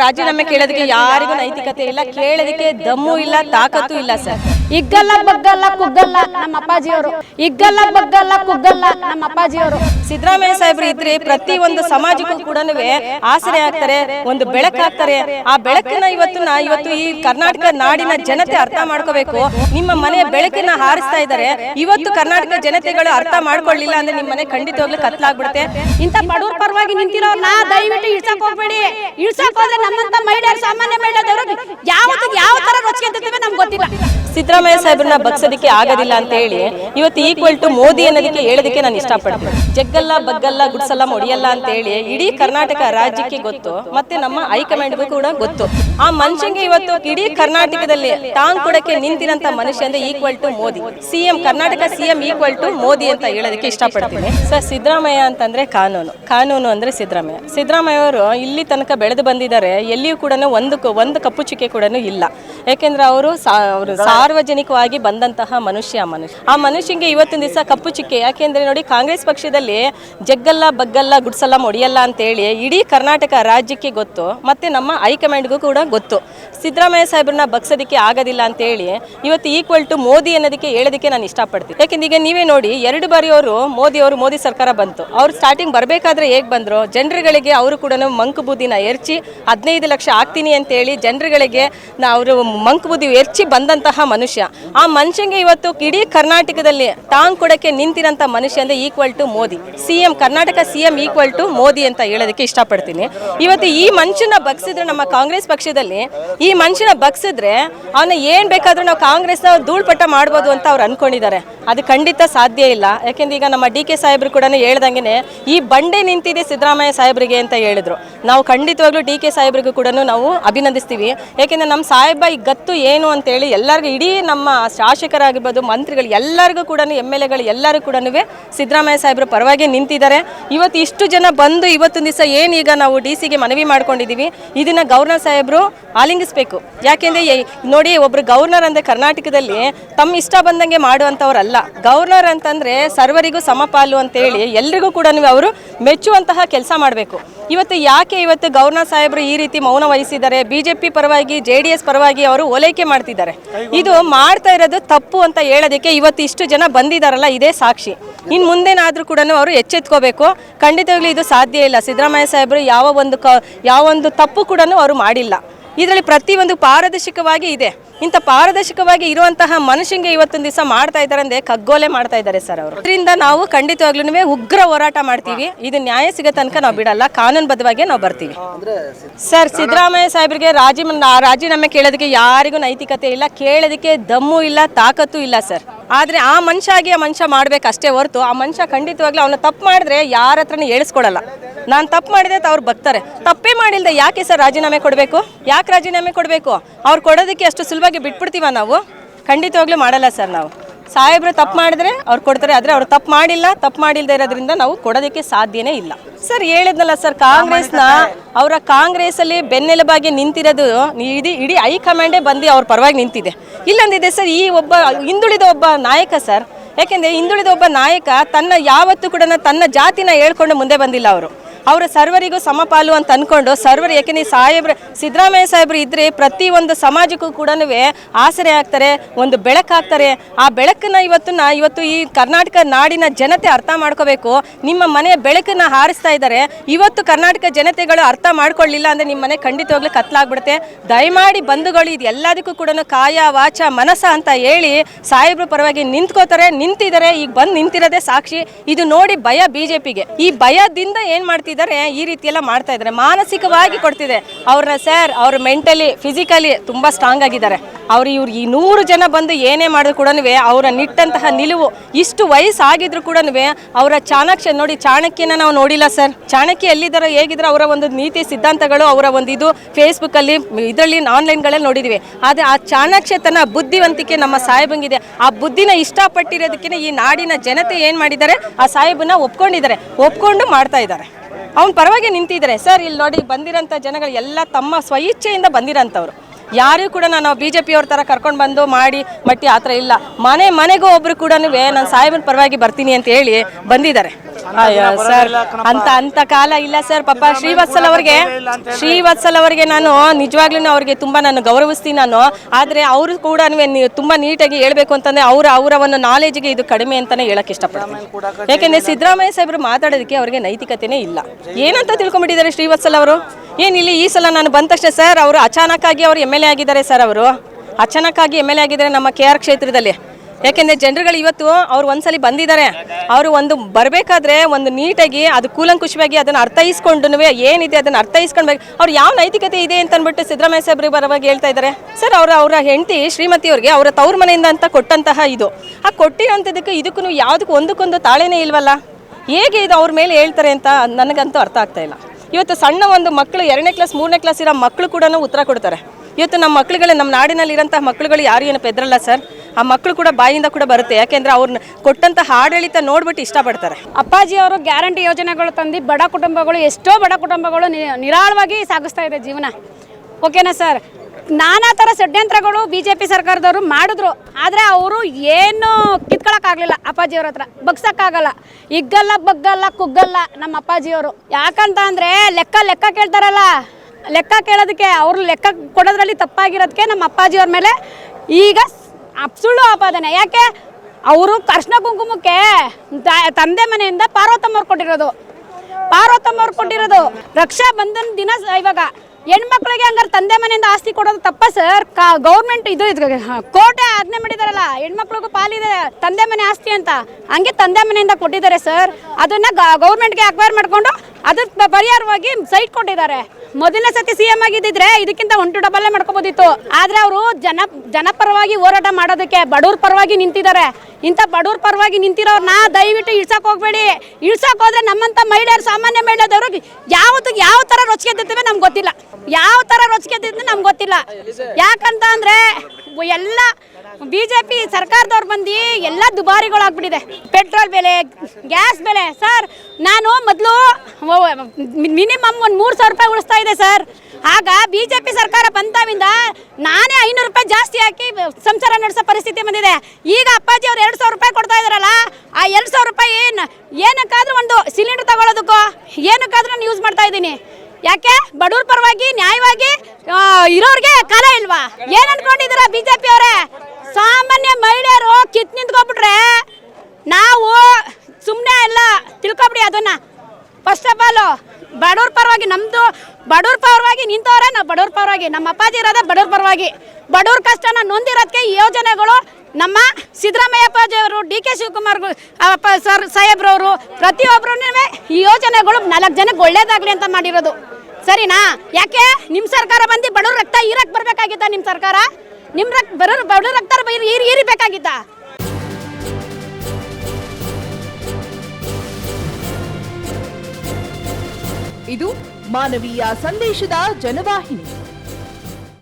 ರಾಜೀನಾಮೆ ಕೇಳೋದಕ್ಕೆ ಯಾರಿಗೂ ನೈತಿಕತೆ ಇಲ್ಲ ಕೇಳೋದಕ್ಕೆ ದಮ್ಮು ಇಲ್ಲ ತಾಕತ್ತು ಇಲ್ಲ ಸರ್. ಇಗ್ಗಲ್ಲ ಬಗ್ಗಲ್ಲ ಕುಗ್ಗಲ್ಲ ನಮ್ಮ ಅಪ್ಪಾಜಿಯವರು. ಇಗ್ಗಲ್ಲ ಬಗ್ಗಲ್ಲ ಕುಗ್ಗಲ್ಲ ನಮ್ಮ ಅಪ್ಪಾಜಿಯವರು. ಸಿದ್ದರಾಮಯ್ಯ ಸಾಹೇಬ್ರು ಇದ್ರೆ ಪ್ರತಿ ಒಂದು ಸಮಾಜಕ್ಕೂ ಕೂಡ ಆಸರೆ ಆಗ್ತಾರೆ ಒಂದು ಬೆಳಕಾಗ್ತಾರೆ ಆ ಬೆಳಕನ್ನ ಇವತ್ತು ನಾ ಇವತ್ತು ಈ ಕರ್ನಾಟಕ ನಾಡಿನ ಜನತೆ ಅರ್ಥ ಮಾಡ್ಕೋಬೇಕು. ನಿಮ್ಮ ಮನೆಯ ಬೆಳಕನ್ನ ಹಾರಿಸ್ತಾ ಇದ್ದಾರೆ. ಇವತ್ತು ಕರ್ನಾಟಕ ಜನತೆಗಳು ಅರ್ಥ ಮಾಡ್ಕೊಳ್ಳಿಲ್ಲ ಅಂದ್ರೆ ನಿಮ್ಮ ಮನೆ ಖಂಡಿತವಾಗ್ಲೂ ಕತ್ಲಾಗ್ಬಿಡುತ್ತೆ. ಇಂಥ ಬಡವ್ರ ಪರವಾಗಿ ನಿಂತಿರೋ ದಯವಿಟ್ಟು ಇಳ್ಸಕ್ ಹೋಗ್ಬೇಡಿ. ಇಳ್ಸಕ್ ಹೋದ್ರೆ ನಮ್ಮಂತ ಮಹಿಳೆಯರು ಸಾಮಾನ್ಯ ಮಹಿಳೆಯರು ಯಾವತ್ತು ಯಾವ ತರ ರೊಚ್ಕೊಂತಿರ್ತೇವೆ ನಮ್ಗೆ ಗೊತ್ತಿಲ್ಲ. ಸಿದ್ದರಾಮಯ್ಯ ಸಾಹೇಬ್ರನ್ನ ಬಗ್ಸೋದಕ್ಕೆ ಆಗೋದಿಲ್ಲ ಅಂತ ಹೇಳಿ ಇವತ್ತು ಈಕ್ವಲ್ ಟು ಮೋದಿ ಅನ್ನೋದಕ್ಕೆ ಹೇಳೋದಕ್ಕೆ ನಾನು ಇಷ್ಟಪಡ್ತೀನಿ. ಜಗ್ಗಲ್ಲ, ಬಗ್ಗಲ್ಲ, ಗುಡ್ಸಲ್ಲ, ಮೊಡಿಯಲ್ಲ ಅಂತ ಹೇಳಿ ಇಡೀ ಕರ್ನಾಟಕ ರಾಜ್ಯಕ್ಕೆ ಗೊತ್ತು, ಮತ್ತೆ ನಮ್ಮ ಹೈಕಮಾಂಡ್ಗೂ ಕೂಡ ಗೊತ್ತು. ಆ ಮನುಷ್ಯಂಗೆ ಇವತ್ತು ಇಡೀ ಕರ್ನಾಟಕದಲ್ಲಿ ತಾಂಗ್ ಕೊಡಕ್ಕೆ ನಿಂತಿರಂತ ಮನುಷ್ಯ ಅಂದ್ರೆ equal to Modi. CM Karnataka CM equal to Modi ಅಂತ ಹೇಳೋದಕ್ಕೆ ಇಷ್ಟಪಡ್ತೀನಿ. ಸರ್, ಸಿದ್ದರಾಮಯ್ಯ ಅಂತಂದ್ರೆ ಕಾನೂನು. ಕಾನೂನು ಅಂದ್ರೆ ಸಿದ್ದರಾಮಯ್ಯ. ಸಿದ್ದರಾಮಯ್ಯ ಅವರು ಇಲ್ಲಿ ತನಕ ಬೆಳೆದು ಬಂದಿದ್ದಾರೆ, ಎಲ್ಲಿಯೂ ಕೂಡ ಒಂದು ಒಂದು ಕಪ್ಪು ಚುಕ್ಕೆ ಕೂಡ ಇಲ್ಲ. ಯಾಕೆಂದ್ರೆ ಅವರು ಅವರು ಸಾರ್ವಜನಿಕವಾಗಿ ಬಂದಂತಹ ಮನುಷ್ಯ ಆ ಮನುಷ್ಯ. ಆ ಮನುಷ್ಯಂಗೆ ಇವತ್ತಿನ ದಿವಸ ಕಪ್ಪು ಚಿಕ್ಕೆ. ಯಾಕೆಂದ್ರೆ ನೋಡಿ ಕಾಂಗ್ರೆಸ್ ಪಕ್ಷದಲ್ಲಿ ಜಗ್ಗಲ್ಲ ಬಗ್ಗಲ್ಲ ಗುಡ್ಸಲ್ಲ ಮೊಡಿಯಲ್ಲ ಅಂತೇಳಿ ಇಡೀ ಕರ್ನಾಟಕ ರಾಜ್ಯಕ್ಕೆ ಗೊತ್ತು ಮತ್ತೆ ನಮ್ಮ ಹೈಕಮಾಂಡ್ಗೂ ಕೂಡ ಗೊತ್ತು. ಸಿದ್ದರಾಮಯ್ಯ ಸಾಹೇಬ್ರನ್ನ ಬಗ್ಸೋದಕ್ಕೆ ಆಗೋದಿಲ್ಲ ಅಂತೇಳಿ ಇವತ್ತು ಈಕ್ವಲ್ ಟು ಮೋದಿ ಅನ್ನೋದಕ್ಕೆ ಹೇಳೋದಕ್ಕೆ ನಾನು ಇಷ್ಟಪಡ್ತೀನಿ. ಯಾಕೆಂದ್ರೆ ಈಗ ನೀವೇ ನೋಡಿ ಎರಡು ಬಾರಿ ಅವರು ಮೋದಿ ಅವರು ಮೋದಿ ಸರ್ಕಾರ ಬಂತು. ಅವ್ರು ಸ್ಟಾರ್ಟಿಂಗ್ ಬರಬೇಕಾದ್ರೆ ಹೇಗೆ ಬಂದರು? ಜನರುಗಳಿಗೆ ಅವರು ಕೂಡ ಮಂಕು ಬುದ್ದಿನ ಎರಚಿ ಹದಿನೈದು ಲಕ್ಷ ಆಗ್ತೀನಿ ಅಂತೇಳಿ ಜನರುಗಳಿಗೆ ಅವರು ಮಂಕು ಬುದ್ಧಿ ಎರ್ಚಿ ಬಂದಂತಹ ಮನುಷ್ಯ. ಆ ಮನುಷ್ಯಂಗೆ ಇವತ್ತು ಇಡೀ ಕರ್ನಾಟಕದಲ್ಲಿ ಟಾಂಗ್ ಕೊಡಕ್ಕೆ ನಿಂತಿರಂತ ಮನುಷ್ಯ ಅಂದ್ರೆ equal to Modi. CM Karnataka C M equal to Modi ಅಂತ ಹೇಳೋದಕ್ಕೆ ಇಷ್ಟಪಡ್ತೀನಿ. ಇವತ್ತು ಈ ಮನುಷ್ಯನ ಬಗ್ಸಿದ್ರೆ ನಮ್ಮ ಕಾಂಗ್ರೆಸ್ ಪಕ್ಷದಲ್ಲಿ, ಈ ಮನುಷ್ಯನ ಬಗ್ಸಿದ್ರೆ ಅವನ ಏನ್ ಬೇಕಾದ್ರೂ ನಾವು ಕಾಂಗ್ರೆಸ್ನ ಧೂಳ್ಪಟ್ಟ ಮಾಡ್ಬೋದು ಅಂತ ಅವ್ರು ಅನ್ಕೊಂಡಿದ್ದಾರೆ. ಅದು ಖಂಡಿತ ಸಾಧ್ಯ ಇಲ್ಲ. ಯಾಕೆಂದ್ರೆ ಈಗ ನಮ್ಮ ಡಿ ಕೆ ಸಾಹೇಬ್ರು ಕೂಡ ಹೇಳ್ದಂಗೆ ಈ ಬಂಡೆ ನಿಂತಿದೆ ಸಿದ್ದರಾಮಯ್ಯ ಸಾಹೇಬ್ರಿಗೆ ಅಂತ ಹೇಳಿದ್ರು. ನಾವು ಖಂಡಿತವಾಗ್ಲೂ ಡಿ ಕೆ ಸಾಹೇಬ್ರಿಗೂ ಕೂಡ ನಾವು ಅಭಿನಂದಿಸ್ತೀವಿ. ಯಾಕೆಂದ್ರೆ ನಮ್ಮ ಸಾಹೇಬ ಈ ಗತ್ತು ಏನು ಅಂತೇಳಿ ಎಲ್ಲರಿಗೂ, ಇಡೀ ನಮ್ಮ ಶಾಸಕರಾಗಿರ್ಬೋದು, ಮಂತ್ರಿಗಳು ಎಲ್ಲರಿಗೂ ಕೂಡ ಎಂ ಎಲ್ ಎಗಳು ಎಲ್ಲರೂ ಕೂಡ ಸಿದ್ದರಾಮಯ್ಯ ಸಾಹೇಬ್ರ ಪರವಾಗಿ ನಿಂತಿದ್ದಾರೆ. ಇವತ್ತು ಇಷ್ಟು ಜನ ಬಂದು ಇವತ್ತೊಂದು ದಿವಸ ಏನೀಗ ನಾವು ಡಿ ಸಿಗೆ ಮನವಿ ಮಾಡ್ಕೊಂಡಿದ್ದೀವಿ, ಇದನ್ನು ಗವರ್ನರ್ ಸಾಹೇಬರು ಆಲಿಂಗಿಸಬೇಕು. ಯಾಕೆಂದರೆ ನೋಡಿ ಒಬ್ಬರು ಗವರ್ನರ್ ಅಂದರೆ ಕರ್ನಾಟಕದಲ್ಲಿ ತಮ್ಮ ಇಷ್ಟ ಬಂದಂಗೆ ಮಾಡುವಂಥವ್ರಲ್ಲ. ಗವರ್ನರ್ ಅಂತಂದರೆ ಸರ್ವರಿಗೂ ಸಮಪಾಲು ಅಂತೇಳಿ ಎಲ್ರಿಗೂ ಕೂಡ ಅವರು ಮೆಚ್ಚುವಂತಹ ಕೆಲಸ ಮಾಡಬೇಕು. ಇವತ್ತು ಯಾಕೆ ಇವತ್ತು ಗೌರ್ನರ್ ಸಾಹೇಬರು ಈ ರೀತಿ ಮೌನ ವಹಿಸಿದ್ದಾರೆ? ಬಿಜೆಪಿ ಪರವಾಗಿ ಜೆ ಡಿ ಎಸ್ ಪರವಾಗಿ ಅವರು ಓಲೈಕೆ ಮಾಡ್ತಿದ್ದಾರೆ. ಇದು ಮಾಡ್ತಾ ಇರೋದು ತಪ್ಪು ಅಂತ ಹೇಳೋದಕ್ಕೆ ಇವತ್ತು ಇಷ್ಟು ಜನ ಬಂದಿದ್ದಾರಲ್ಲ ಇದೇ ಸಾಕ್ಷಿ. ಇನ್ನು ಮುಂದೇನಾದರೂ ಕೂಡ ಅವರು ಎಚ್ಚೆತ್ಕೋಬೇಕು. ಖಂಡಿತವಾಗ್ಲೂ ಇದು ಸಾಧ್ಯ ಇಲ್ಲ. ಸಿದ್ದರಾಮಯ್ಯ ಸಾಹೇಬರು ಯಾವ ಒಂದು ಕ ಯಾವ ಒಂದು ತಪ್ಪು ಕೂಡ ಅವರು ಮಾಡಿಲ್ಲ. ಇದರಲ್ಲಿ ಪ್ರತಿಯೊಂದು ಪಾರದರ್ಶಕವಾಗಿ ಇದೆ. ಇಂಥ ಪಾರದರ್ಶಕವಾಗಿ ಇರುವಂತಹ ಮನುಷ್ಯಂಗೆ ಇವತ್ತೊಂದು ದಿವಸ ಮಾಡ್ತಾ ಇದ್ದಾರೆ ಅಂದ್ರೆ ಕಗ್ಗೋಲೆ ಮಾಡ್ತಾ ಇದ್ದಾರೆ ಸರ್ ಅವರು. ಇದರಿಂದ ನಾವು ಖಂಡಿತವಾಗ್ಲೂ ಉಗ್ರ ಹೋರಾಟ ಮಾಡ್ತೀವಿ. ಇದು ನ್ಯಾಯ ಸಿಗೋ ತನಕ ನಾವು ಬಿಡಲ್ಲ. ಕಾನೂನುಬದ್ಧವಾಗಿ ನಾವು ಬರ್ತೀವಿ. ಸರ್, ಸಿದ್ದರಾಮಯ್ಯ ಸಾಹೇಬ್ರಿಗೆ ರಾಜಿ ರಾಜೀನಾಮೆ ಕೇಳೋದಕ್ಕೆ ಯಾರಿಗೂ ನೈತಿಕತೆ ಇಲ್ಲ. ಕೇಳೋದಕ್ಕೆ ದಮ್ಮು ಇಲ್ಲ, ತಾಕತ್ತು ಇಲ್ಲ ಸರ್. ಆದ್ರೆ ಆ ಮನುಷ್ಯ ಆಗಿ ಆ ಮನುಷ್ಯ ಮಾಡ್ಬೇಕಷ್ಟೇ ಹೊರತು ಆ ಮನುಷ್ಯ ಖಂಡಿತವಾಗ್ಲೂ ಅವನ ತಪ್ಪು ಮಾಡಿದ್ರೆ ಯಾರ ಹತ್ರನೇ ಹೇಳಿಸ್ಕೊಡಲ್ಲ ನಾನು ತಪ್ಪು ಮಾಡಿದೆ ಅವ್ರು ಬರ್ತಾರೆ ತಪ್ಪೇ ಮಾಡಿಲ್ದೆ ಯಾಕೆ ಸರ್ ರಾಜೀನಾಮೆ ಕೊಡಬೇಕು? ಯಾಕೆ ರಾಜೀನಾಮೆ ಕೊಡಬೇಕು? ಅವ್ರು ಕೊಡೋದಕ್ಕೆ ಅಷ್ಟು ಸುಲಭವಾಗಿ ಬಿಟ್ಬಿಡ್ತೀವ ನಾವು? ಖಂಡಿತವಾಗ್ಲೂ ಮಾಡಲ್ಲ ಸರ್ ನಾವು. ಸಾಹೇಬ್ರು ತಪ್ಪು ಮಾಡಿದ್ರೆ ಅವ್ರು ಕೊಡ್ತಾರೆ ಆದರೆ ಅವ್ರು ತಪ್ಪು ಮಾಡಿಲ್ಲ ತಪ್ಪು ಮಾಡಿಲ್ಲದೆ ಇರೋದ್ರಿಂದ ನಾವು ಕೊಡೋದಕ್ಕೆ ಸಾಧ್ಯನೇ ಇಲ್ಲ. ಸರ್ ಹೇಳಿದ್ನಲ್ಲ ಸರ್ ಕಾಂಗ್ರೆಸ್ನ ಅವರ ಕಾಂಗ್ರೆಸ್ಸಲ್ಲಿ ಬೆನ್ನೆಲುಬಾಗಿ ನಿಂತಿರೋದು ಇಡೀ ಇಡೀ ಹೈಕಮಾಂಡೇ ಬಂದು ಅವ್ರ ಪರವಾಗಿ ನಿಂತಿದೆ. ಇಲ್ಲಂದಿದೆ ಸರ್ ಈ ಒಬ್ಬ ಹಿಂದುಳಿದ ಒಬ್ಬ ನಾಯಕ ಸರ್ ಯಾಕೆಂದರೆ ಹಿಂದುಳಿದ ಒಬ್ಬ ನಾಯಕ ತನ್ನ ಯಾವತ್ತೂ ಕೂಡ ತನ್ನ ಜಾತಿನ ಹೇಳ್ಕೊಂಡು ಮುಂದೆ ಬಂದಿಲ್ಲ ಅವರು. ಅವರ ಸರ್ವರಿಗೂ ಸಮಪಾಲು ಅಂತ ಅಂದ್ಕೊಂಡು ಸರ್ವರ್ ಯಾಕೆಂದ್ರೆ ಸಾಹೇಬ್ರು, ಸಿದ್ದರಾಮಯ್ಯ ಸಾಹೇಬ್ರು ಇದ್ದರೆ ಪ್ರತಿ ಒಂದು ಸಮಾಜಕ್ಕೂ ಕೂಡ ಆಸರೆ ಆಗ್ತಾರೆ, ಒಂದು ಬೆಳಕಾಗ್ತಾರೆ ಆ ಬೆಳಕನ್ನು ಇವತ್ತು ನಾ ಇವತ್ತು ಈ ಕರ್ನಾಟಕ ನಾಡಿನ ಜನತೆ ಅರ್ಥ ಮಾಡ್ಕೋಬೇಕು. ನಿಮ್ಮ ಮನೆಯ ಬೆಳಕನ್ನು ಹಾರಿಸ್ತಾ ಇದ್ದಾರೆ. ಇವತ್ತು ಕರ್ನಾಟಕ ಜನತೆಗಳು ಅರ್ಥ ಮಾಡ್ಕೊಳ್ಳಿಲ್ಲ ಅಂದರೆ ನಿಮ್ಮ ಮನೆ ಖಂಡಿತವಾಗ್ಲೂ ಕತ್ಲಾಗ್ಬಿಡುತ್ತೆ. ದಯಮಾಡಿ ಬಂಧುಗಳು, ಇದು ಎಲ್ಲದಕ್ಕೂ ಕೂಡ ಕಾಯ, ವಾಚ ಮನಸ ಅಂತ ಹೇಳಿ ಸಾಹೇಬ್ರ ಪರವಾಗಿ ನಿಂತ್ಕೋತಾರೆ, ನಿಂತಿದ್ದಾರೆ. ಈಗ ಬಂದು ನಿಂತಿರೋದೇ ಸಾಕ್ಷಿ. ಇದು ನೋಡಿ ಭಯ ಬಿಜೆಪಿಗೆ. ಈ ಭಯದಿಂದ ಏನು ಮಾಡ್ತಿದ್ದಾರೆ? ಈ ರೀತಿ ಎಲ್ಲ ಮಾಡ್ತಾ ಇದ್ದಾರೆ ಮಾನಸಿಕವಾಗಿ ಕೊಡ್ತಿದೆ. ಅವ್ರನ್ನ ಸರ್, ಅವ್ರ ಮೆಂಟಲಿ, ಫಿಸಿಕಲಿ ತುಂಬಾ ಸ್ಟ್ರಾಂಗ್ ಆಗಿದ್ದಾರೆ. ಅವ್ರು ಇವ್ರು ಈ ನೂರು ಜನ ಬಂದು ಏನೇ ಮಾಡಿದ್ರು ಕೂಡ ಅವರ ನಿಟ್ಟಂತಹ ನಿಲುವು ಇಷ್ಟು ವಯಸ್ಸಾಗಿದ್ರು ಕೂಡ ಅವರ ಚಾಣಕ್ಯ ನೋಡಿ, ಚಾಣಕ್ಯನ ನಾವು ನೋಡಿಲ್ಲ ಸರ್. ಚಾಣಕ್ಯ ಎಲ್ಲಿದ್ದಾರೋ ಹೇಗಿದ್ರೆ ಅವರ ಒಂದು ನೀತಿ ಸಿದ್ಧಾಂತಗಳು, ಅವರ ಒಂದು ಇದು ಫೇಸ್ಬುಕ್ಕಲ್ಲಿ, ಇದರಲ್ಲಿ ಆನ್ಲೈನ್ಗಳಲ್ಲಿ ನೋಡಿದ್ವಿ. ಆದ್ರೆ ಆ ಚಾಣಾಕ್ಷತನ ಬುದ್ಧಿವಂತಿಕೆ ನಮ್ಮ ಸಾಹೇಬಂಗಿದೆ. ಆ ಬುದ್ಧಿನ ಇಷ್ಟಪಟ್ಟಿರೋದಕ್ಕೆ ಈ ನಾಡಿನ ಜನತೆ ಏನು ಮಾಡಿದ್ದಾರೆ, ಆ ಸಾಹೇಬನ್ನ ಒಪ್ಕೊಂಡಿದ್ದಾರೆ. ಒಪ್ಕೊಂಡು ಮಾಡ್ತಾ ಇದ್ದಾರೆ. ಅವನ ಪರವಾಗಿ ನಿಂತಿದ್ದಾರೆ ಸರ್ ಇಲ್ಲಿ ನೋಡಿ ಬಂದಿರೋಂಥ ಜನಗಳು ಎಲ್ಲ ತಮ್ಮ ಸ್ವಇಚ್ಛೆಯಿಂದ ಬಂದಿರೋಂಥವ್ರು. ಯಾರೂ ಕೂಡ ನಾನು ಬಿ ಜೆ ಪಿಯವ್ರ ಥರ ಕರ್ಕೊಂಡು ಬಂದು ಮಾಡಿ ಮಟ್ಟಿ ಆ ಥರ ಇಲ್ಲ. ಮನೆ ಮನೆಗೂ ಒಬ್ರು ಕೂಡ ನಾನು ಸಾಹೇಬನ ಪರವಾಗಿ ಬರ್ತೀನಿ ಅಂತ ಹೇಳಿ ಬಂದಿದ್ದಾರೆ. ಅಯ್ಯೋ ಸರ್ ಅಂತ ಅಂತ ಕಾಲ ಇಲ್ಲ ಸರ್ ಪಾಪ ಶ್ರೀವತ್ಸಲ್ ಅವ್ರಿಗೆ ಶ್ರೀವತ್ಸಲ್ ಅವರಿಗೆ ನಾನು ನಿಜವಾಗ್ಲೂ ಅವ್ರಿಗೆ ತುಂಬಾ ನಾನು ಗೌರವಿಸ್ತೀನಿ ನಾನು. ಆದ್ರೆ ಅವರು ಕೂಡ ತುಂಬ ನೀಟಾಗಿ ಹೇಳ್ಬೇಕು ಅಂತಂದ್ರೆ ಅವರ ಅವರ ಒಂದು ನಾಲೆಜ್ಗೆ ಇದು ಕಡಿಮೆ ಅಂತಾನೆ ಹೇಳಕ್ ಇಷ್ಟಪಡ್ತೀನಿ. ಯಾಕೆಂದ್ರೆ ಸಿದ್ದರಾಮಯ್ಯ ಸಾಹೇಬರು ಮಾತಾಡೋದಕ್ಕೆ ಅವ್ರಿಗೆ ನೈತಿಕತೆನೇ ಇಲ್ಲ. ಏನಂತ ತಿಳ್ಕೊಂಬಿಟ್ಟಿದ್ದಾರೆ ಶ್ರೀವತ್ಸಲ್ ಅವರು? ಏನಿಲ್ಲ, ಈ ಸಲ ನಾನು ಬಂದ ತಕ್ಷಣ ಸರ್ ಅವರು ಅಚಾನಕ್ ಆಗಿ ಅವರು ಎಂ ಎಲ್ ಎ ಆಗಿದ್ದಾರೆ ಸರ್ ಅವರು. ಅಚಾನಕ್ ಆಗಿ ಎಂ ಎಲ್ ಎ ಆಗಿದ್ದಾರೆ ನಮ್ಮ ಕೆ ಆರ್ ಕ್ಷೇತ್ರದಲ್ಲಿ. ಯಾಕೆಂದರೆ ಜನರುಗಳು ಇವತ್ತು ಅವ್ರು ಒಂದ್ಸಲಿ ಬಂದಿದ್ದಾರೆ. ಅವರು ಒಂದು ಬರಬೇಕಾದ್ರೆ ಒಂದು ನೀಟಾಗಿ ಅದು ಕೂಲಂಕುಷವಾಗಿ ಅದನ್ನು ಅರ್ಥೈಸ್ಕೊಂಡು ಏನಿದೆ ಅದನ್ನು ಅರ್ಥೈಸ್ಕೊಳ್ಬೇಕು ಅವ್ರು ಯಾವ ನೈತಿಕತೆ ಇದೆ ಅಂತ ಅಂದ್ಬಿಟ್ಟು ಸಿದ್ದರಾಮಯ್ಯ ಸಾಹೇಬ್ರಿಗೆ ಬರವಾಗಿ ಹೇಳ್ತಾ ಇದ್ದಾರೆ. ಸರ್, ಅವರ ಅವರ ಹೆಂಡತಿ ಶ್ರೀಮತಿ ಅವ್ರಿಗೆ ಅವರ ತವ್ರ ಮನೆಯಿಂದ ಅಂತ ಕೊಟ್ಟಂತಹ ಇದು. ಆ ಕೊಟ್ಟಿರೋಂಥದ್ದಕ್ಕೆ ಇದಕ್ಕೂ ಯಾವುದಕ್ಕೂ ಒಂದಕ್ಕೊಂದು ತಾಳೆನೇ ಇಲ್ವಲ್ಲ? ಹೇಗೆ ಇದು ಅವ್ರ ಮೇಲೆ ಹೇಳ್ತಾರೆ ಅಂತ ನನಗಂತೂ ಅರ್ಥ ಆಗ್ತಾ ಇಲ್ಲ. ಇವತ್ತು ಸಣ್ಣ ಒಂದು ಮಕ್ಕಳು ಎರಡನೇ ಕ್ಲಾಸ್ ಮೂರನೇ ಕ್ಲಾಸ್ ಇರೋ ಮಕ್ಕಳು ಕೂಡ ಉತ್ತರ ಕೊಡ್ತಾರೆ. ಇವತ್ತು ನಮ್ಮ ಮಕ್ಕಳುಗಳೇ, ನಮ್ಮ ನಾಡಿನಲ್ಲಿ ಇರೋಂಥ ಮಕ್ಕಳುಗಳು ಯಾರು ಏನು ಪೆದ್ರಲ್ಲ ಸರ್? ಆ ಮಕ್ಕಳು ಕೂಡ ಬಾಯಿಂದ ಕೂಡ ಬರುತ್ತೆ. ಯಾಕೆಂದ್ರೆ ಅವ್ರನ್ನ ಕೊಟ್ಟಂತಹ ಆಡಳಿತ ನೋಡ್ಬಿಟ್ಟು ಇಷ್ಟಪಡ್ತಾರೆ. ಅಪ್ಪಾಜಿ ಅವರು ಗ್ಯಾರಂಟಿ ಯೋಜನೆಗಳು ತಂದು ಬಡ ಕುಟುಂಬಗಳು, ಎಷ್ಟೋ ಬಡ ಕುಟುಂಬಗಳು ನಿರಾಳವಾಗಿ ಸಾಗಿಸ್ತಾ ಇದೆ ಜೀವನ. ಓಕೆನಾ ಸರ್? ನಾನಾ ಥರ ಷಡ್ಯಂತ್ರಗಳು ಬಿ ಜೆ ಪಿ ಸರ್ಕಾರದವರು ಮಾಡಿದ್ರು. ಆದರೆ ಅವರು ಏನು ಕಿತ್ಕೊಳಕ್ಕಾಗಲಿಲ್ಲ ಅಪ್ಪಾಜಿಯವ್ರ ಹತ್ರ. ಬಗ್ಸೋಕ್ಕಾಗಲ್ಲ. ಇಗ್ಗಲ್ಲ, ಬಗ್ಗಲ್ಲ, ಕುಗ್ಗಲ್ಲ ನಮ್ಮ ಅಪ್ಪಾಜಿಯವರು. ಯಾಕಂತ ಅಂದರೆ ಲೆಕ್ಕ ಲೆಕ್ಕ ಕೇಳ್ತಾರಲ್ಲ. ಲೆಕ್ಕ ಕೇಳೋದಕ್ಕೆ ಅವ್ರು ಲೆಕ್ಕ ಕೊಡೋದ್ರಲ್ಲಿ ತಪ್ಪಾಗಿರೋದಕ್ಕೆ ನಮ್ಮ ಅಪ್ಪಾಜಿಯವ್ರ ಮೇಲೆ ಈಗ ಅಪ್ಸುಳ್ಳು ಆಪಾದನೆ. ಯಾಕೆ? ಅವರು ಕೃಷ್ಣ ಕುಂಕುಮಕ್ಕೆ ತಂದೆ ಮನೆಯಿಂದ ಪಾರ್ವತಮ್ಮವ್ರು ಕೊಟ್ಟಿರೋದು. ಪಾರ್ವತಮ್ಮವ್ರು ಕೊಟ್ಟಿರೋದು. ರಕ್ಷಾ ಬಂಧನ ದಿನ ಇವಾಗ ಹೆಣ್ಮಕ್ಳಿಗೆ ಹಂಗಾರೆ ತಂದೆ ಮನೆಯಿಂದ ಆಸ್ತಿ ಕೊಡೋದು ತಪ್ಪ ಸರ್. ಗೌರ್ಮೆಂಟ್ ಇದು ಕೋರ್ಟೆ ಆಜ್ಞೆ ಮಾಡಿದಾರಲ್ಲ, ಹೆಣ್ಮಕ್ಳಿಗೂ ಪಾಲಿದೆ ತಂದೆ ಮನೆ ಆಸ್ತಿ ಅಂತ. ಹಂಗೆ ತಂದೆ ಮನೆಯಿಂದ ಕೊಟ್ಟಿದ್ದಾರೆ ಸರ್. ಅದನ್ನ ಗೌರ್ಮೆಂಟ್ಗೆ ಅಕ್ವೈರ್ ಮಾಡಿಕೊಂಡು ಅದಕ್ಕೆ ಪರಿಹಾರವಾಗಿ ಸೈಟ್ ಕೊಟ್ಟಿದ್ದಾರೆ. ಮೊದಲನೇ ಸತಿ ಸಿ ಎಂ ಆಗಿದ್ದಿದ್ರೆ ಇದಕ್ಕಿಂತ ಒಂಟು ಡಬಲ್ ಮಾಡ್ಕೋಬೋದಿತ್ತು. ಆದ್ರೆ ಅವರು ಜನ, ಜನಪರವಾಗಿ ಹೋರಾಟ ಮಾಡೋದಕ್ಕೆ ಬಡವ್ರ ಪರವಾಗಿ ನಿಂತಿದ್ದಾರೆ. ಇಂಥ ಬಡವ್ರ ಪರವಾಗಿ ನಿಂತಿರೋರ್ನ ದಯವಿಟ್ಟು ಇಳ್ಸಕ್ ಹೋಗ್ಬೇಡಿ. ಇಳ್ಸಕ್ ಹೋದ್ರೆ ನಮ್ಮಂತ ಮಹಿಳೆಯರು, ಸಾಮಾನ್ಯ ಮಹಿಳೆಯದವ್ರು ಯಾವತ್ತು ಯಾವ ತರ ರೊಚ್ಕೆದ್ದಿರ್ತೇವೆ ನಮ್ಗೆ ಗೊತ್ತಿಲ್ಲ. ಯಾವ ತರ ರೊಚ್ಕೆದ್ದಿದ್ದು ನಮ್ಗೆ ಗೊತ್ತಿಲ್ಲ. ಯಾಕಂತ ಅಂದ್ರೆ ಎಲ್ಲ ಬಿ ಜೆ ಪಿ ಸರ್ಕಾರದವ್ರು ಬಂದು ಎಲ್ಲ ದುಬಾರಿಗಳಾಗ್ಬಿಟ್ಟಿದೆ. ಪೆಟ್ರೋಲ್ ಬೆಲೆ, ಗ್ಯಾಸ್ ಬೆಲೆ. ಸರ್, ನಾನು ಮೊದಲು ಮಿನಿಮಮ್ ಒಂದು ಮೂರು ಸಾವಿರ ರೂಪಾಯಿ ಉಳಿಸ್ತಾ ಇದೆ ಸರ್. ಆಗ ಬಿ ಜೆ ಪಿ ಸರ್ಕಾರ ಬಂದಾವಿಂದ ನಾನೇ ಐನೂರು ರೂಪಾಯಿ ಜಾಸ್ತಿ ಹಾಕಿ ಸಂಸಾರ ನಡೆಸೋ ಪರಿಸ್ಥಿತಿ ಬಂದಿದೆ. ಈಗ ಅಪ್ಪಾಜಿ ಅವ್ರು ಎರಡು ಸಾವಿರ ರೂಪಾಯಿ ಕೊಡ್ತಾ ಇದಾರಲ್ಲ, ಆ ಎರಡು ಸಾವಿರ ರೂಪಾಯಿ ಏನು, ಏನಕ್ಕಾದ್ರೂ ಒಂದು ಸಿಲಿಂಡರ್ ತಗೊಳ್ಳೋದಕ್ಕೋ ಏನಕ್ಕಾದ್ರೂ ನಾನು ಯೂಸ್ ಮಾಡ್ತಾ ಇದ್ದೀನಿ. ಯಾಕೆ? ಬಡವ್ರ ಪರವಾಗಿ, ನ್ಯಾಯವಾಗಿ ಇರೋರ್ಗೆ ಕಾಲ ಇಲ್ವಾ? ಏನ್ ಅನ್ಕೊಂಡಿದ್ದೀರಾ ಬಿಜೆಪಿ ಅವರೇ? ಸಾಮಾನ್ಯ ಮಹಿಳೆಯರು ಕಿತ್ ನಿಂತ್ಕೊಬಿಟ್ರೆ ನಾವು ಸುಮ್ಮನೆ ಎಲ್ಲ ತಿಳ್ಕೊಬಿಡಿ ಅದನ್ನ. ಫಸ್ಟ್ ಆಫ್ ಆಲ್ ಬಡವ್ರ ಪರವಾಗಿ ನಮ್ದು, ಬಡವ್ರ ಪರವಾಗಿ ನಿಂತವ್ರೆ ನಾವು ಬಡವ್ರ ಪರವಾಗಿ. ನಮ್ಮ ಅಪ್ಪಾಜಿ ಇರೋದೇ ಬಡವ್ರ ಪರವಾಗಿ. ಬಡವ್ರ ಕಷ್ಟನ ನೊಂದಿರೋದಕ್ಕೆ ಈ ಯೋಜನೆಗಳು ನಮ್ಮ ಸಿದ್ದರಾಮಯ್ಯ ಅಪ್ಪಾಜಿ ಅವರು ಡಿ ಕೆ ಶಿವಕುಮಾರ್ ಸರ್ ಸಾಹೇಬ್ರವರು ಪ್ರತಿಯೊಬ್ಬರೂ ಈ ಯೋಜನೆಗಳು ನಾಲ್ಕು ಜನಕ್ಕೆ ಒಳ್ಳೇದಾಗ್ಲಿ ಅಂತ ಮಾಡಿರೋದು. ಸರಿನಾ? ಯಾಕೆ? ನಿಮ್ಮ ಸರ್ಕಾರ ಬಂದು ಬಡವ್ರ ರಕ್ತ ಈರಕ್ ಬರ್ಬೇಕಾಗಿತ್ತ ನಿಮ್ಮ ಸರ್ಕಾರ? ನಿಮ್ಮ ರಕ್ ಬರೋ ಬಡ ರಕ್ತ ಏರಿ ಏರಿ ಬೇಕಾಗಿದ್ದ? ಇದು ಮಾನವೀಯ ಸಂದೇಶದ ಜನವಾಹಿನಿ.